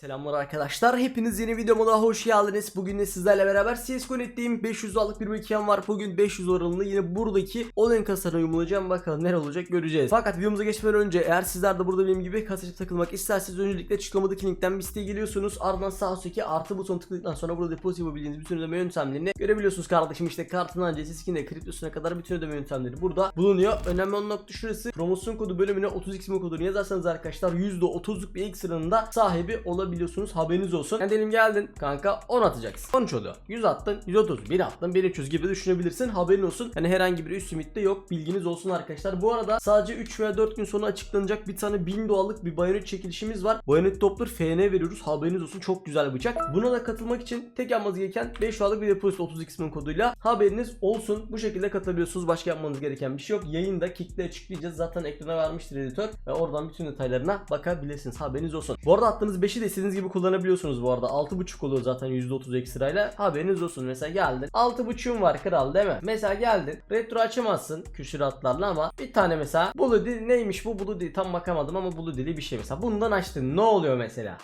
Selamlar arkadaşlar. Hepiniz yeni videoma daha hoş geldiniz. Bugün de sizlerle beraber CSGO Net'teyim. 500 dolarlık bir bakiyem var. Bugün 500 oranını yine buradaki online kasana uyumlayacağım. Bakalım ne olacak göreceğiz. Fakat videomuza geçmeden önce eğer sizler de burada benim gibi kasaya takılmak isterseniz öncelikle açıklamadaki linkten bir siteye geliyorsunuz. Ardından sağ üstteki artı butonu tıkladıktan sonra burada depozit yapabildiğiniz bütün ödeme yöntemlerini görebiliyorsunuz kardeşim. İşte kartından öncesi skin'e kriptosuna kadar bütün ödeme yöntemleri burada bulunuyor. Önemli olan nokta şurası. Promosyon kodu bölümüne 30x kodunu yazarsanız arkadaşlar %30'luk bir ekstranın da sahibi olabiliyorsunuz. Haberiniz olsun. Yani diyelim geldin kanka 10 atacaksın. 13 oluyor. 100 attın, 130, 1 attın, 1300 gibi düşünebilirsin. Haberin olsun. Yani herhangi bir üst limit de yok. Bilginiz olsun arkadaşlar. Bu arada sadece 3 veya 4 gün sonra açıklanacak bir tane 1000 dolarlık bir bayonet çekilişimiz var. Bayonet Doppler FN veriyoruz. Haberiniz olsun. Çok güzel bıçak. Buna da katılmak için tek yapmanız gereken 5 dolarlık bir depozit 30x koduyla haberiniz olsun. Bu şekilde katılabiliyorsunuz. Başka yapmanız gereken bir şey yok. Yayında Kick'te açıklayacağız. Zaten ekrana vermiştir editör. Ve oradan bütün detaylarına bakabilirsiniz. Haberiniz olsun. Bu arada attığınız 5'i de istediğiniz gibi kullanabiliyorsunuz bu arada. 6.5 oluyor zaten %30 ekstrayla. Haberiniz olsun. Mesela geldin. 6.5'un var kral değil mi? Mesela geldin. Retro açamazsın küsuratlarla ama bir tane mesela Bloody neymiş bu Bloody tam bakamadım ama Bloody'li bir şey mesela. Bundan açtın. Ne oluyor mesela?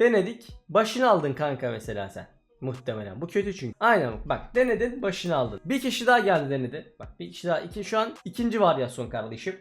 Denedik. Başını aldın kanka mesela sen. Muhtemelen. Bu kötü çünkü. Aynen bak denedin başını aldın. Bir kişi daha geldi denedi. Bak bir kişi daha. iki şu an ikinci varyasyon kardeşim.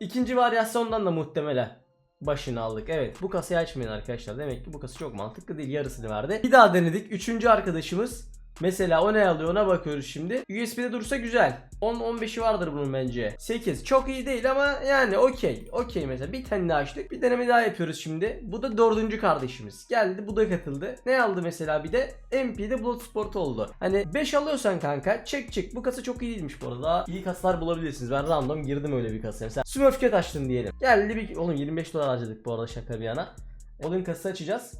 İkinci varyasyondan da muhtemelen başını aldık. Evet bu kasayı açmayın arkadaşlar. Demek ki bu kasa çok mantıklı değil. Yarısını verdi. Bir daha denedik. Üçüncü arkadaşımız Mesela o ne alıyor ona bakıyoruz şimdi. USB'de dursa güzel. 10-15'i vardır bunun bence. 8 çok iyi değil ama yani okey. Okey mesela bir tane daha açtık. Bir deneme daha yapıyoruz şimdi. Bu da dördüncü kardeşimiz. Geldi bu da katıldı. Ne aldı mesela bir de MP'de Bloodsport oldu. Hani 5 alıyorsan kanka çek çek. Bu kasa çok iyi değilmiş bu arada. Daha iyi kasalar bulabilirsiniz. Ben random girdim öyle bir kasaya. Mesela Smurf Cat açtım diyelim. Geldi bir... Oğlum 25 dolar harcadık bu arada şaka bir yana. Odun kasası açacağız.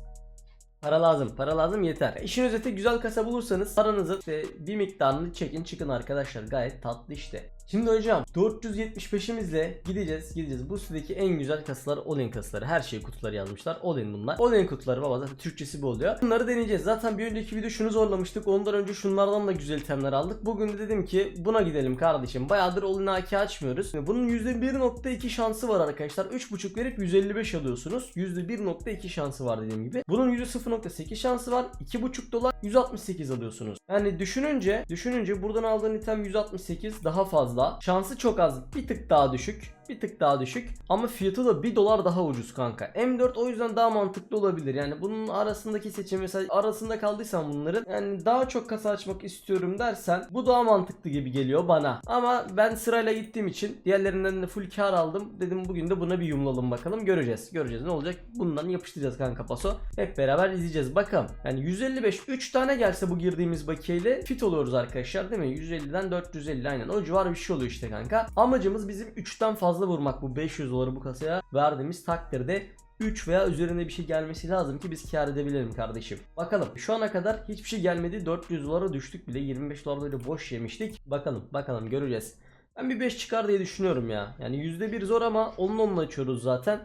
Para lazım. Para lazım yeter. İşin özeti güzel kasa bulursanız paranızı işte bir miktarını çekin çıkın arkadaşlar. Gayet tatlı işte. Şimdi hocam 475'imizle gideceğiz gideceğiz. Bu sitedeki en güzel kasalar Olin kasaları. Her şey kutuları yazmışlar. Olin bunlar. Olin kutuları baba zaten Türkçesi bu oluyor. Bunları deneyeceğiz. Zaten bir önceki video şunu zorlamıştık. Ondan önce şunlardan da güzel itemler aldık. Bugün de dedim ki buna gidelim kardeşim. Bayağıdır Olin AK açmıyoruz. Bunun %1.2 şansı var arkadaşlar. 3.5 verip 155 alıyorsunuz. %1.2 şansı var dediğim gibi. Bunun %0.8 şansı var. 2.5 dolar 168 alıyorsunuz. Yani düşününce düşününce buradan aldığın item 168 daha fazla. Şansı çok az. Bir tık daha düşük. Bir tık daha düşük. Ama fiyatı da 1 dolar daha ucuz kanka. M4 o yüzden daha mantıklı olabilir. Yani bunun arasındaki seçim mesela arasında kaldıysan bunların yani daha çok kasa açmak istiyorum dersen bu daha mantıklı gibi geliyor bana. Ama ben sırayla gittiğim için diğerlerinden de full kar aldım. Dedim bugün de buna bir yumlalım bakalım. Göreceğiz. Göreceğiz ne olacak. Bundan yapıştıracağız kanka paso. Hep beraber izleyeceğiz. Bakalım. Yani 155 3 tane gelse bu girdiğimiz bakiyeyle fit oluyoruz arkadaşlar değil mi? 150'den 450 aynen. O civar bir şey oluyor işte kanka. Amacımız bizim 3'ten fazla vurmak bu 500 doları bu kasaya verdiğimiz takdirde 3 veya üzerinde bir şey gelmesi lazım ki biz kar edebilelim kardeşim. Bakalım şu ana kadar hiçbir şey gelmedi 400 dolara düştük bile 25 dolar böyle boş yemiştik. Bakalım bakalım göreceğiz. Ben bir 5 çıkar diye düşünüyorum ya. Yani %1 zor ama onun onunla açıyoruz zaten.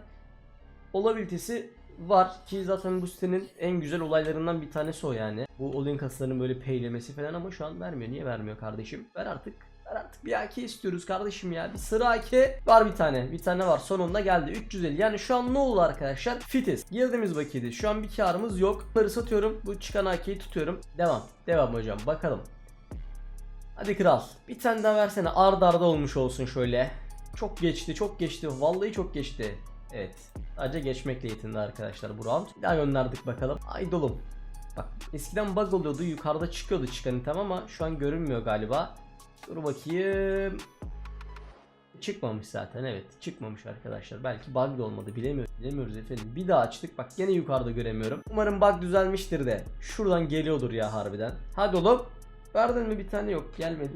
Olabilitesi var ki zaten bu sitenin en güzel olaylarından bir tanesi o yani. Bu olin kasalarının böyle peylemesi falan ama şu an vermiyor. Niye vermiyor kardeşim? Ver artık. Artık bir AK istiyoruz kardeşim ya. Bir sıra AK var bir tane. Bir tane var. Sonunda geldi. 350. Yani şu an ne oldu arkadaşlar? Fitiz. Girdiğimiz vakiydi. Şu an bir karımız yok. Bunları satıyorum. Bu çıkan AK'yi tutuyorum. Devam. Devam hocam. Bakalım. Hadi kral. Bir tane daha versene. Arda arda olmuş olsun şöyle. Çok geçti. Çok geçti. Vallahi çok geçti. Evet. Sadece geçmekle yetindi arkadaşlar bu round. Bir daha gönderdik bakalım. Ay dolum. Bak eskiden bug oluyordu. Yukarıda çıkıyordu çıkan item ama şu an görünmüyor galiba. Dur bakayım. Çıkmamış zaten evet çıkmamış arkadaşlar belki bug da olmadı bilemiyoruz bilemiyoruz efendim bir daha açtık bak gene yukarıda göremiyorum umarım bug düzelmiştir de şuradan geliyordur ya harbiden hadi oğlum verdin mi bir tane yok gelmedi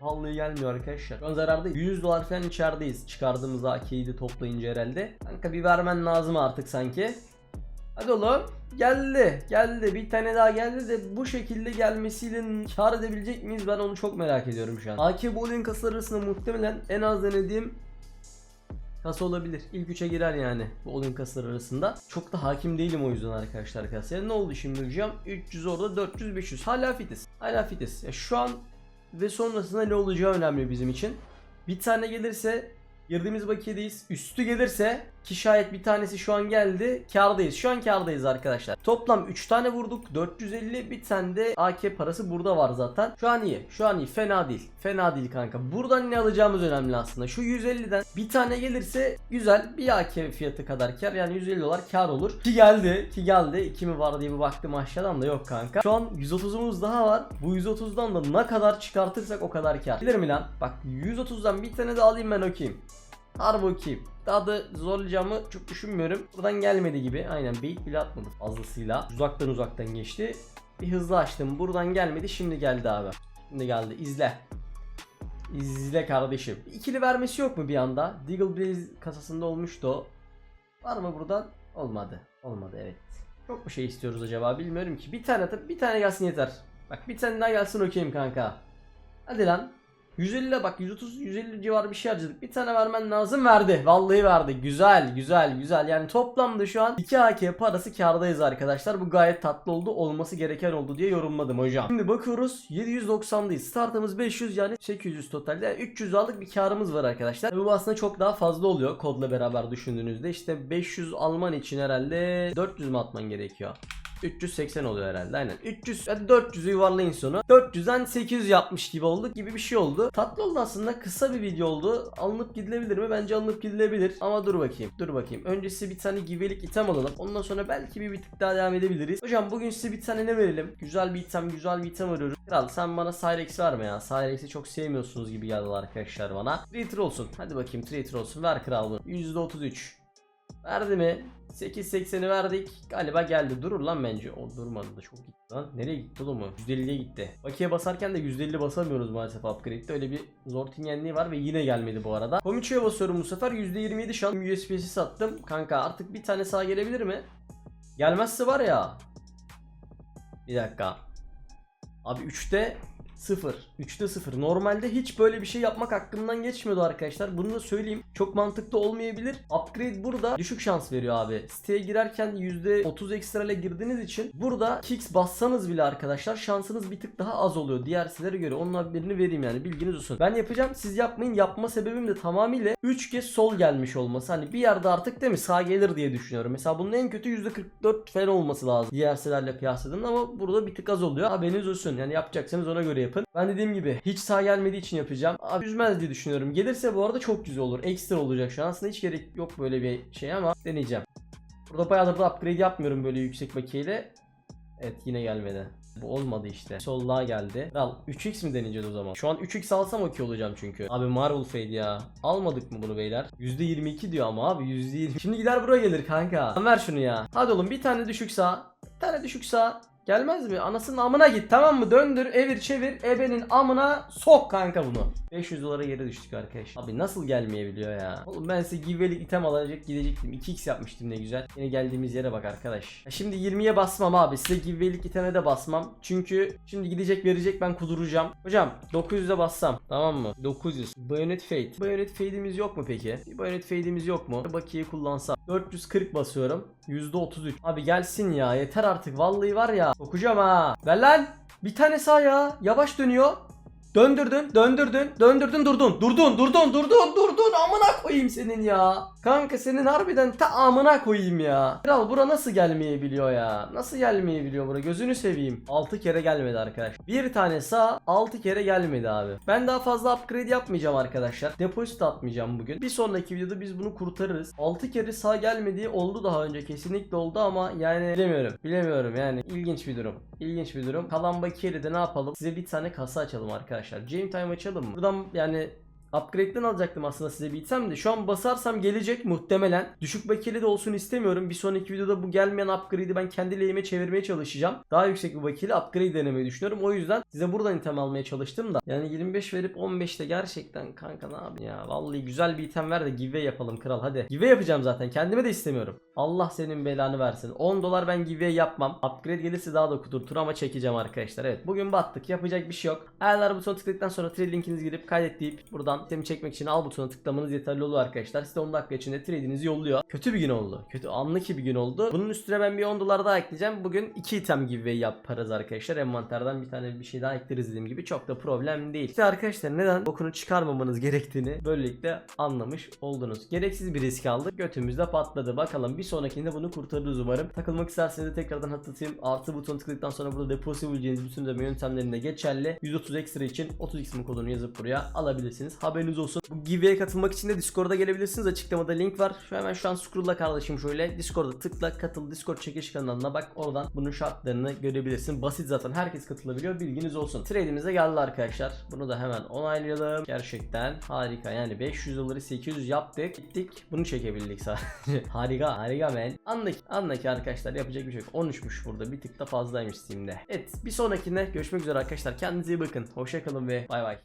Vallahi gelmiyor arkadaşlar. Şu an zarardayız. 100 dolar falan içerideyiz. Çıkardığımız AK'yi toplayınca herhalde. Kanka bir vermen lazım artık sanki. Hadi oğlum. Geldi. Geldi. Bir tane daha geldi de bu şekilde gelmesiyle kar edebilecek miyiz? Ben onu çok merak ediyorum şu an. AK bowling kasaları arasında muhtemelen en az denediğim kasa olabilir. İlk 3'e girer yani bu oyun kasaları arasında. Çok da hakim değilim o yüzden arkadaşlar kasaya. Ne oldu şimdi hocam? 300 orada 400 500. Hala fitiz. Hala fitiz. Ya şu an ve sonrasında ne olacağı önemli bizim için. Bir tane gelirse girdiğimiz bakiyedeyiz. Üstü gelirse Ki şayet bir tanesi şu an geldi. Kardayız. Şu an kardayız arkadaşlar. Toplam 3 tane vurduk. 450 bir tane de AK parası burada var zaten. Şu an iyi. Şu an iyi. Fena değil. Fena değil kanka. Buradan ne alacağımız önemli aslında. Şu 150'den bir tane gelirse güzel. Bir AK fiyatı kadar kar. Yani 150 dolar kar olur. Ki geldi. Ki geldi. 2 mi var diye bir baktım aşağıdan da yok kanka. Şu an 130'umuz daha var. Bu 130'dan da ne kadar çıkartırsak o kadar kar. Bilir mi lan? Bak 130'dan bir tane de alayım ben okuyayım. Harbi. Daha da zorlayacağımı çok düşünmüyorum. Buradan gelmedi gibi. Aynen bait bile atmadı fazlasıyla. Uzaktan uzaktan geçti. Bir hızlı açtım. Buradan gelmedi. Şimdi geldi abi. Şimdi geldi. İzle. İzle kardeşim. İkili vermesi yok mu bir anda? Deagle Blaze kasasında olmuştu o. Var mı buradan? Olmadı. Olmadı evet. Çok mu şey istiyoruz acaba bilmiyorum ki. Bir tane atıp bir tane gelsin yeter. Bak bir tane daha gelsin okeyim kanka. Hadi lan. 150'le bak 130 150 civarı bir şey harcadık. Bir tane vermen lazım verdi. Vallahi verdi. Güzel güzel güzel. Yani toplamda şu an 2 AK parası kardayız arkadaşlar. Bu gayet tatlı oldu. Olması gereken oldu diye yorumladım hocam. Şimdi bakıyoruz 790'dayız. Startımız 500 yani 800 totalde. Yani 300 aldık bir karımız var arkadaşlar. Bu aslında çok daha fazla oluyor kodla beraber düşündüğünüzde. İşte 500 alman için herhalde 400 mü atman gerekiyor? 380 oluyor herhalde aynen. 300 hadi 400'ü yuvarlayın sonu. 400'den 800 yapmış gibi olduk gibi bir şey oldu. Tatlı oldu aslında kısa bir video oldu. Alınıp gidilebilir mi? Bence alınıp gidilebilir. Ama dur bakayım. Dur bakayım. Öncesi bir tane givelik item alalım. Ondan sonra belki bir, tık daha devam edebiliriz. Hocam bugün size bir tane ne verelim? Güzel bir item, güzel bir item arıyoruz. Kral sen bana Cyrex verme ya. Cyrex'i çok sevmiyorsunuz gibi geldi arkadaşlar bana. Traitor olsun. Hadi bakayım Traitor olsun. Ver kral bunu. %33. Verdi mi? 8.80'i verdik. Galiba geldi. Durur lan bence. O durmadı da çok gitti lan. Nereye gitti oğlum o? %50'ye gitti. Bakiye basarken de %50 basamıyoruz maalesef upgrade'de. Öyle bir zor tingenliği var ve yine gelmedi bu arada. Komiço'ya basıyorum bu sefer. %27 şans USP'si sattım. Kanka artık bir tane sağ gelebilir mi? Gelmezse var ya. Bir dakika. Abi 3'te 0. 3'te 0. Normalde hiç böyle bir şey yapmak aklımdan geçmiyordu arkadaşlar. Bunu da söyleyeyim. Çok mantıklı olmayabilir. Upgrade burada düşük şans veriyor abi. Siteye girerken %30 ekstra ile girdiğiniz için burada kicks bassanız bile arkadaşlar şansınız bir tık daha az oluyor. Diğer sitelere göre. Onun haberini vereyim yani. Bilginiz olsun. Ben yapacağım. Siz yapmayın. Yapma sebebim de tamamıyla 3 kez sol gelmiş olması. Hani bir yerde artık değil mi sağ gelir diye düşünüyorum. Mesela bunun en kötü %44 falan olması lazım. Diğer sitelerle kıyasladığımda ama burada bir tık az oluyor. Haberiniz olsun. Yani yapacaksanız ona göre yapın. Ben dediğim gibi hiç sağ gelmediği için yapacağım. Abi üzmez diye düşünüyorum. Gelirse bu arada çok güzel olur. Ekstra olacak şu an. Aslında hiç gerek yok böyle bir şey ama deneyeceğim. Burada bayağıdır da upgrade yapmıyorum böyle yüksek bakiyeyle. Evet yine gelmedi. Bu olmadı işte. Solluğa geldi. Al 3x mi deneyeceğiz o zaman? Şu an 3x alsam okey olacağım çünkü. Abi Marvel Fade ya. Almadık mı bunu beyler? %22 diyor ama abi %20. Şimdi gider buraya gelir kanka. Ver şunu ya. Hadi oğlum bir tane düşük sağ. Bir tane düşük sağ. Gelmez mi? Anasının amına git tamam mı? Döndür, evir, çevir. Ebenin amına sok kanka bunu. 500 dolara geri düştük arkadaş. Abi nasıl gelmeyebiliyor ya? Oğlum ben size givelik item alacak gidecektim. 2x yapmıştım ne güzel. Yine geldiğimiz yere bak arkadaş. Ya şimdi 20'ye basmam abi. Size givelik iteme de basmam. Çünkü şimdi gidecek verecek ben kuduracağım. Hocam 900'e bassam. Tamam mı? 900. Bayonet Fade. Bayonet Fade'imiz yok mu peki? Bir Bayonet Fade'imiz yok mu? Bakiye kullansam. 440 basıyorum. %33. Abi gelsin ya. Yeter artık. Vallahi var ya. Sokacağım ha. Ver lan. Bir tane sağ ya. Yavaş dönüyor. Döndürdün, döndürdün, döndürdün, durdun, durdun, durdun, durdun, durdun. Amına koyayım senin ya. Kanka senin harbiden ta amına koyayım ya. Kral bura nasıl gelmeyebiliyor ya? Nasıl gelmeyebiliyor bura? Gözünü seveyim. 6 kere gelmedi arkadaş. Bir tane sağ 6 kere gelmedi abi. Ben daha fazla upgrade yapmayacağım arkadaşlar. Depozit atmayacağım bugün. Bir sonraki videoda biz bunu kurtarırız. 6 kere sağ gelmediği oldu daha önce kesinlikle oldu ama yani bilemiyorum. Bilemiyorum yani ilginç bir durum. İlginç bir durum. Kalan bakiyeyle de ne yapalım? Size bir tane kasa açalım arkadaşlar. Game time açalım mı? Buradan yani Upgrade'den alacaktım aslında size bir itsem de şu an basarsam gelecek muhtemelen. Düşük bakiyeli de olsun istemiyorum. Bir sonraki videoda bu gelmeyen upgrade'i ben kendi lehime çevirmeye çalışacağım. Daha yüksek bir bakiyeli upgrade denemeyi düşünüyorum. O yüzden size buradan item almaya çalıştım da. Yani 25 verip 15'te gerçekten kanka ne yapayım ya. Vallahi güzel bir item ver de give yapalım kral hadi. Give yapacağım zaten kendime de istemiyorum. Allah senin belanı versin. 10 dolar ben give yapmam. Upgrade gelirse daha da kudurtur ama çekeceğim arkadaşlar. Evet bugün battık yapacak bir şey yok. Ayarlar butonuna tıkladıktan sonra trade linkinizi girip kaydet deyip buradan itemi çekmek için al butonuna tıklamanız yeterli olur arkadaşlar. Size 10 dakika içinde trade'inizi yolluyor. Kötü bir gün oldu. Kötü anlık bir gün oldu. Bunun üstüne ben bir 10 dolar daha ekleyeceğim. Bugün 2 item giveaway yaparız arkadaşlar. Envanterden bir tane bir şey daha ekleriz dediğim gibi. Çok da problem değil. İşte arkadaşlar neden bokunu çıkarmamanız gerektiğini böylelikle anlamış oldunuz. Gereksiz bir risk aldık. Götümüzde patladı. Bakalım bir sonrakinde bunu kurtarırız umarım. Takılmak isterseniz de tekrardan hatırlatayım. Artı butonu tıkladıktan sonra burada bileceğiniz bütün ödeme yöntemlerinde geçerli. 130 ekstra için 30x kodunu yazıp buraya alabilirsiniz. Haberiniz olsun. Bu giveaway'e katılmak için de Discord'a gelebilirsiniz. Açıklamada link var. Şu hemen şu an scroll'la kardeşim şöyle. Discord'a tıkla katıl Discord çekiş kanalına bak. Oradan bunun şartlarını görebilirsin. Basit zaten herkes katılabiliyor. Bilginiz olsun. Trade'imize geldi arkadaşlar. Bunu da hemen onaylayalım. Gerçekten harika. Yani 500 doları 800 yaptık. Gittik. Bunu çekebildik sadece. harika. Harika men. Anlık. Anlık arkadaşlar. Yapacak bir şey yok. 13'müş burada. Bir tık da fazlaymış Steam'de. Evet. Bir sonrakinde görüşmek üzere arkadaşlar. Kendinize iyi bakın. Hoşçakalın ve bay bay.